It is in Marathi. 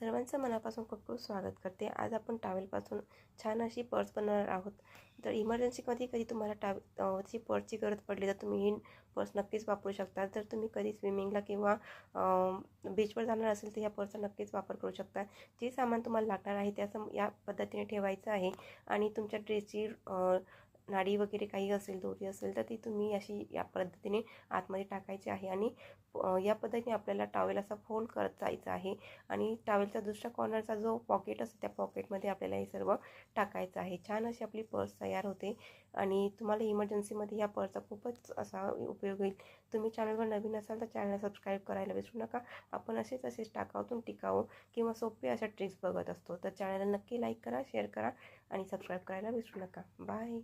सर्वांचं मनापासून खूप खूप स्वागत करते. आज आपण टावेलपासून छान अशी पर्स बनवणार आहोत. तर इमर्जन्सीमध्ये कधी तुम्हाला टावेची पर्सची गरज पडली तर तुम्ही ही पर्स नक्कीच वापरू शकता. जर तुम्ही कधी स्विमिंगला किंवा बीचवर जाणार असेल तर ह्या पर्सचा नक्कीच वापर करू शकता. जे सामान तुम्हाला लागणार आहे त्याचं या पद्धतीने ठेवायचं आहे. आणि तुमच्या ड्रेसची नाडी वगैरे काही असेल दोरी असेल तर ती तुम्ही अशी या पद्धतीने आतमध्ये टाकायची आहे आणि या पद्धतीने आपल्याला टावेल असा फोल्ड करत जायचं आहे आणि टावेलचा दुसऱ्या कॉर्नरचा जो पॉकेट असतो त्या पॉकेटमध्ये आपल्याला हे सर्व टाकायचं आहे. छान अशी आपली पर्स तयार होते आणि तुम्हाला इमर्जन्सीमध्ये या पर्सचा खूपच असा उपयोग होईल. तुम्ही चॅनलवर नवीन असाल तर चॅनल सबस्क्राईब करायला विसरू नका. आपण असेच असेच टाकावतून टिकावं किंवा सोपे अशा ट्रिक्स बघत असतो. तर चॅनलला नक्की लाईक करा शेअर करा आणि सबस्क्राईब करायला विसरू नका. बाय